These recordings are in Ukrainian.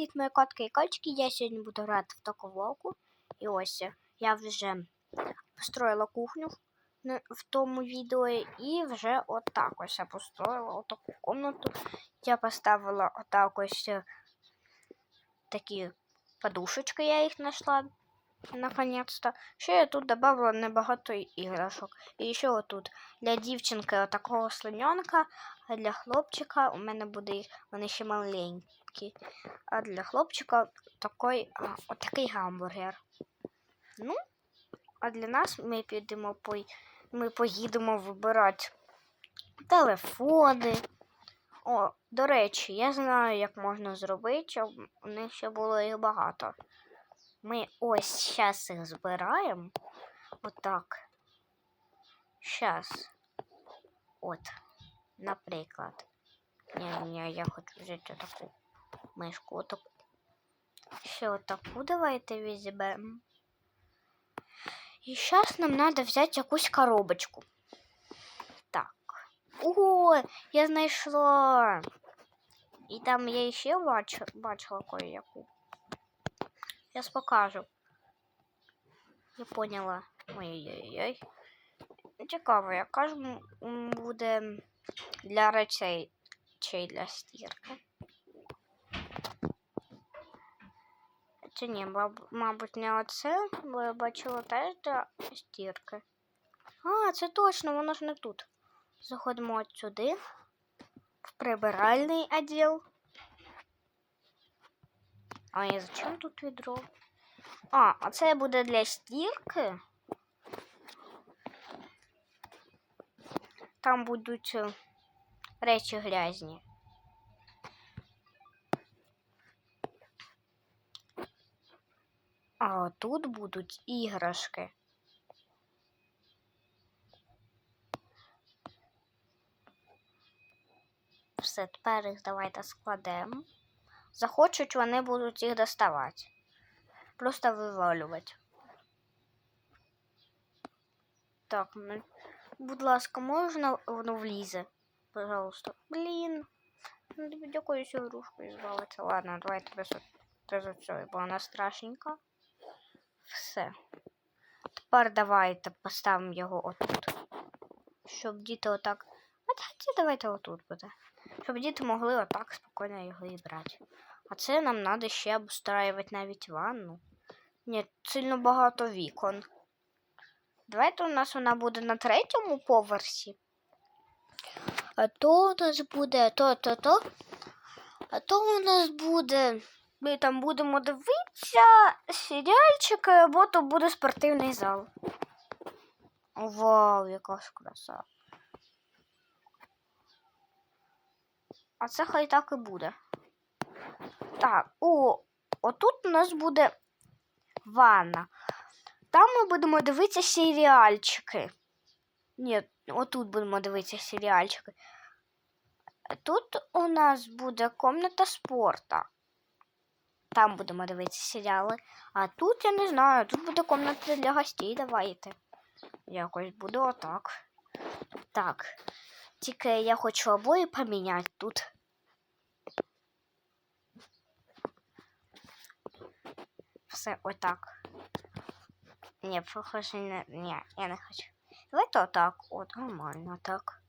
Привіт, мої котки і качки. Я сьогодні буду грати в таковалку. І ось я вже построїла кухню в тому відео. І вже отак ось я построїла отаку комнату. Я поставила отак ось е, такі подушечки, я їх знайшла наконец-то. Ще я тут добавила небагато іграшок. І ще отут для дівчинки отакого слоненка, а для хлопчика у мене буде їх, вони ще маленькі. А для хлопчика такий, а, отакий гамбургер. Ну, а для нас ми підемо по, ми поїдемо вибирати телефони. О, до речі, я знаю, як можна зробити, щоб у них ще було їх багато. Ми ось зараз їх збираємо. Отак. Щас. От. Наприклад. Ні, ні, я хочу взяти таку мишку. Отаку. Ще отаку давайте візьмемо. І зараз нам треба взяти якусь коробочку. Так. О, я знайшла. І там я ще бач, бачила кое-яку. Сейчас покажу. Я поняла. Ой-ой-ой. Цікаво, яка ж буде для речей чи для стірки. Чи ні, мабуть, не оце, бо я бачила теж для стірки. А, це точно, воно ж не тут. Заходимо от сюди, в прибиральний відділ. А і зачем тут відро? А, а це буде для стірки. Там будуть е, речі грязні. А тут будуть іграшки. Все, тепер їх давайте складемо. Захочуть, вони будуть їх доставати. Просто вивалювати. Так, ну, будь ласка, можна воно влізе? Пожалуйста. Блін. Дякую, що игрушку збавиться. Ладно, давайте без, без цього, бо вона страшненька. Все. Тепер давайте поставимо його отут. Щоб діти отак. А давайте, давайте отут буде. Щоб діти могли отак спокійно його і брати. А це нам треба ще обустраювати навіть ванну. Ні, сильно багато вікон. Давайте у нас вона буде на третьому поверсі. А то у нас буде то, то, то. А то у нас буде. Ми там будемо дивитися серіальчики, або то буде спортивний зал. Вау, яка ж краса. А це хай так і буде. Так, о, отут у нас буде ванна. Там ми будемо дивитися серіальчики. Ні, отут будемо дивитися серіальчики. Тут у нас буде комната спорту. Там будемо дивитися серіали. А тут я не знаю, тут буде комната для гостей. Давайте. Якось буде отак. Так. Тільки я хочу обої поміняти тут. Все отак. Ні, похоже, не. Ні, я не хочу. Давайте отак. От, нормально так.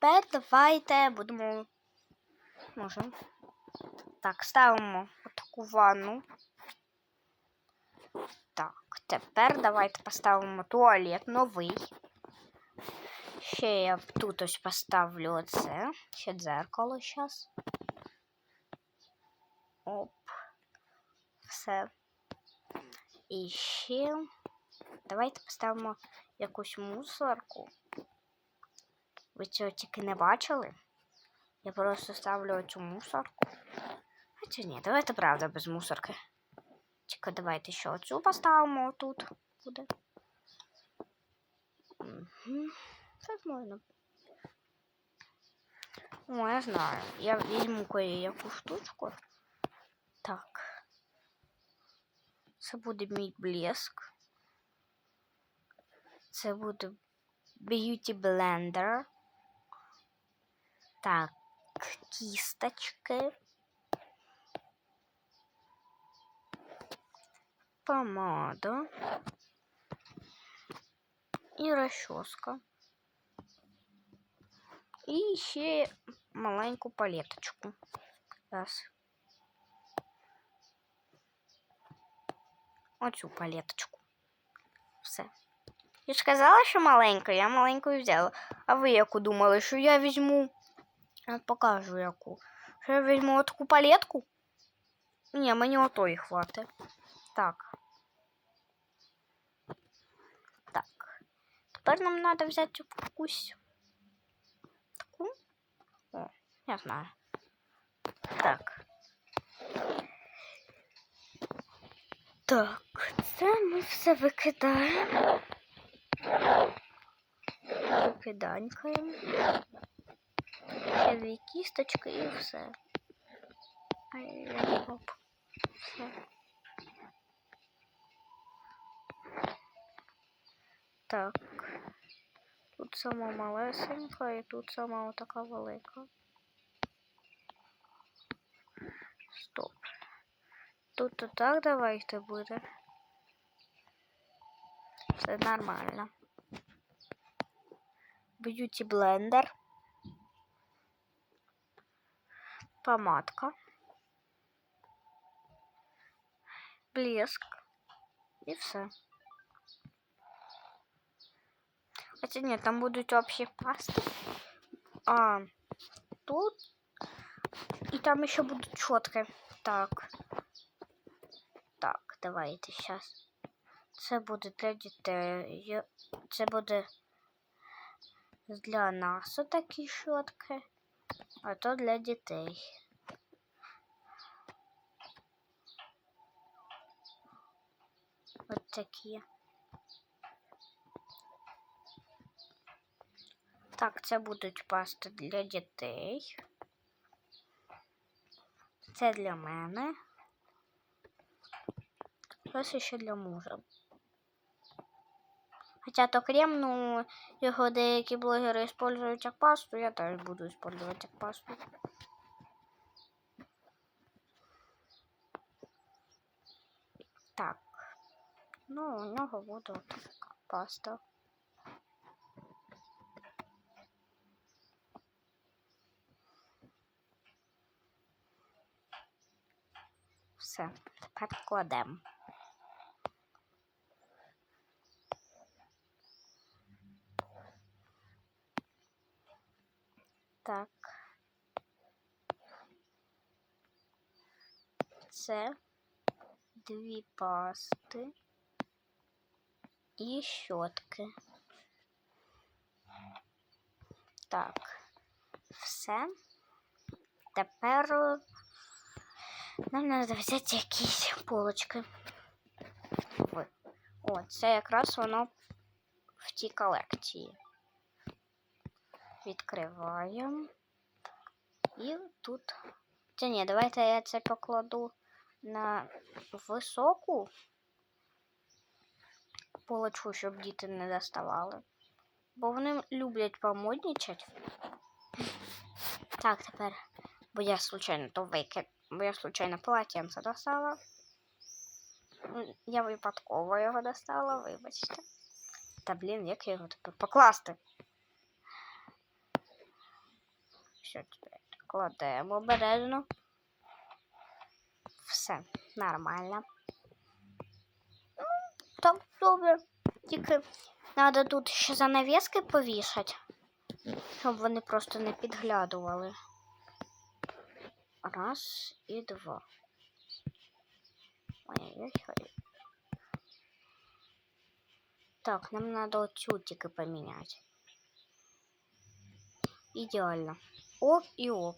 Тепер давайте будемо. Можемо. Так, ставимо отаку ванну. Так, тепер давайте поставимо туалет новий. Ще я тут ось поставлю оце. Ще дзеркало зараз. Оп. Все. І ще давайте поставимо якусь мусорку. Ви цього тільки не бачили? Я просто ставлю цю мусорку. Хоча ні, давайте правда без мусорки. Тільки давайте ще оцю поставимо тут буде. Угу. Так можна. О, я знаю. Я візьму кое-яку штучку. Так. Це буде мій блеск. Це буде Beauty Blender. Так, кісточки. помада і розчоска. І ще маленьку палеточку. Раз. Оцю палеточку. Все. Я ж казала, що маленька, я маленьку і взяла. А ви яку думали, що я візьму? Я покажу яку. Що я візьму таку палетку? Ні, мені отої хватить. Так. Так. Тепер нам треба взяти якусь таку. О, я знаю. Так. Так, це ми все викидаємо. Викиданькаємо. Ще дві кісточки і все. Ай, оп. Все. Так. Тут сама малесенька і тут сама така велика. Стоп. Тут то так давайте буде. Все нормально. Б'юті блендер. Помадка. Блеск. І все. Хотя нет, там будут вообще пасты. А, тут. И там еще будут четко. Так. Так, давайте сейчас. Це буде для дітей. Це буде для нас отакі щотки, а то для дітей. От такі. Так, це будуть пасти для дітей. Це для мене. Щось ще для мужа. Хоча то крем, ну, його деякі блогери использують як пасту, я теж буду использовать як пасту. Так. Ну, у нього буде така паста. Все, тепер. Так. Це дві пасти і щотки. Так, все. Тепер нам треба взяти якісь полочки. О, це якраз воно в тій колекції. Відкриваємо. І тут. Та ні, давайте я це покладу на високу полочку, щоб діти не доставали. Бо вони люблять помоднічати. Так, тепер. Бо я случайно то викид. Бо я случайно полотенце достала. Я випадково його достала, вибачте. Та блін, як я його тепер покласти? Все, тепер кладемо обережно. Все, нормально. Ну, так, добре. Тільки треба тут ще занавіски повішати, щоб вони просто не підглядували. Раз і два. Ой-ой-ой. Так, нам надо оцю тільки поміняти. Ідеально. Оп і оп.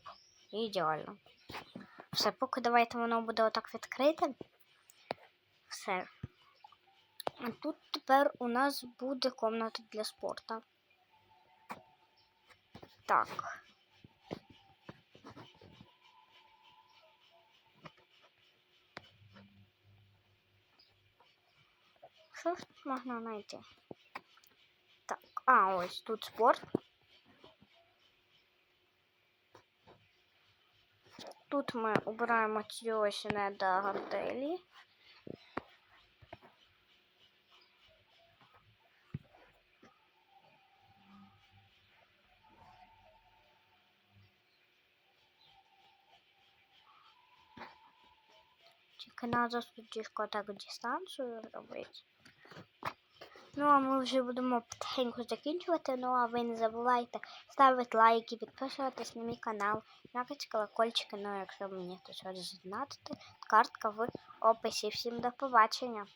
Ідеально. Все, поки давайте воно буде отак відкрите. Все. А тут тепер у нас буде комната для спорту. Так. Що ж можна? Так, а ось тут спорт. Тут мы убираем ці ось не до готелі. Тільки треба судішко так дистанцию робити. Ну, а ми вже будемо потихеньку закінчувати. Ну, а ви не забувайте ставити лайки, підписуватись на мій канал, накати колокольчики. Ну, якщо мені хтось хоче знати, картка в описі. Всім до побачення!